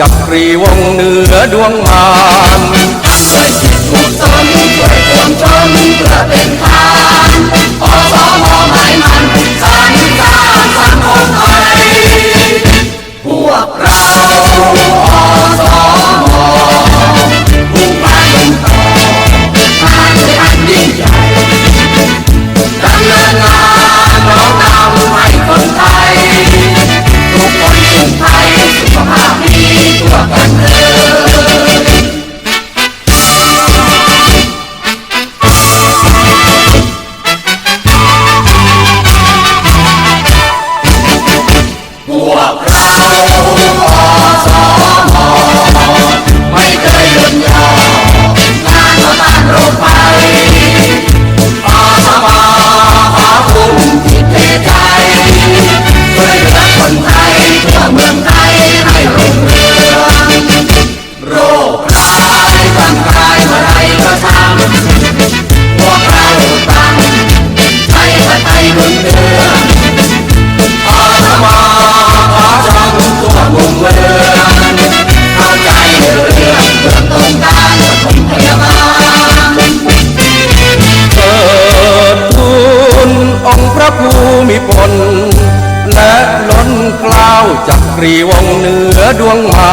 จักรีวงเหนือดวงมาน รีวงเหนือดวงมา